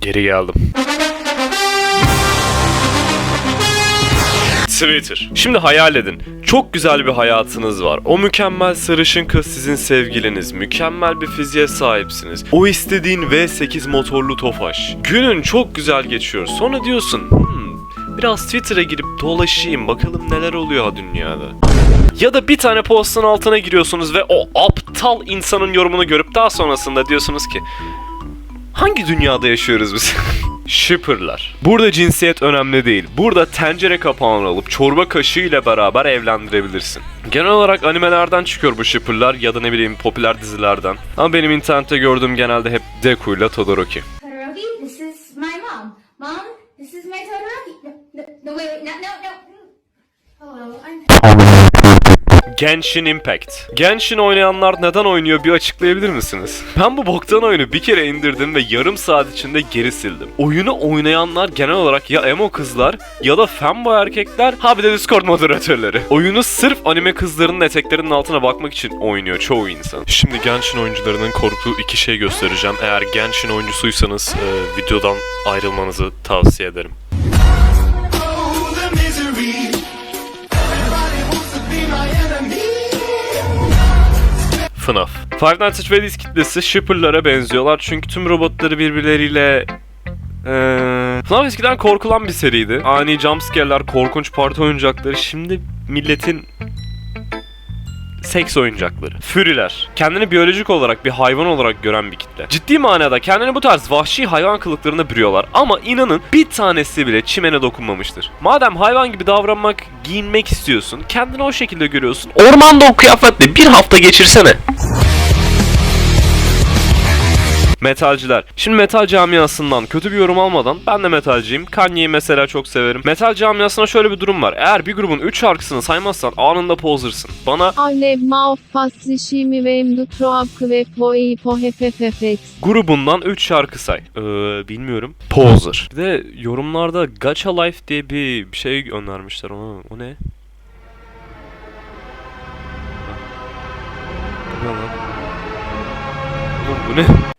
Geri geldim. Twitter. Şimdi hayal edin. Çok güzel bir hayatınız var. O mükemmel sarışın kız sizin sevgiliniz. Mükemmel bir fiziğe sahipsiniz. O istediğin V8 motorlu tofaş. Günün çok güzel geçiyor. Sonra diyorsun, hmm, biraz Twitter'a girip dolaşayım bakalım neler oluyor dünyada. Ya da bir tane postun altına giriyorsunuz ve o aptal insanın yorumunu görüp daha sonrasında diyorsunuz ki Hangi dünyada yaşıyoruz biz? Shipper'lar. Burada cinsiyet önemli değil. Burada tencere kapağını alıp çorba kaşığı ile beraber evlendirebilirsin. Genel olarak animelerden çıkıyor bu shipper'lar ya da ne bileyim popüler dizilerden. Ama benim internette gördüğüm genelde hep Deku ile Todoroki. Todoroki, this is my mom. Mom, this is my Todoroki. No, no, no no, no. Hello, I'm Genshin Impact. Genshin oynayanlar neden oynuyor bir açıklayabilir misiniz? Ben bu boktan oyunu bir kere indirdim ve yarım saat içinde geri sildim. Oyunu oynayanlar genel olarak ya emo kızlar ya da fanboy erkekler ha bir de Discord moderatörleri. Oyunu sırf anime kızlarının eteklerinin altına bakmak için oynuyor çoğu insan. Şimdi Genshin oyuncularının korktuğu iki şey göstereceğim. Eğer Genshin oyuncusuysanız e, videodan ayrılmanızı tavsiye ederim. FNAF. Five Nights at Freddy's kitlesi shipper'lara benziyorlar çünkü tüm robotları birbirleriyle Eee... FNAF eskiden korkulan bir seriydi. Ani jumpscare'ler, korkunç parti oyuncakları şimdi milletin seks oyuncakları. Füriler. Kendini biyolojik olarak bir hayvan olarak gören bir kitle. Ciddi manada kendini bu tarz vahşi hayvan kılıklarına bürüyorlar ama inanın bir tanesi bile çimene dokunmamıştır. Madem hayvan gibi davranmak, giyinmek istiyorsun, kendini o şekilde görüyorsun. Ormanda o kıyafetle bir hafta geçirsene. Metalciler. Şimdi metal camiasından kötü bir yorum almadan ben de metalciyim. Kanye'yi mesela çok severim. Metal camiasına şöyle bir durum var. Eğer bir grubun 3 şarkısını saymazsan anında posersın. Bana pohefefefex. grubundan 3 şarkı say. Ee, bilmiyorum. Poser. Bir de yorumlarda Gacha Life diye bir şey önermişler ona. O ne? Bu ne lan? Oğlum bu ne?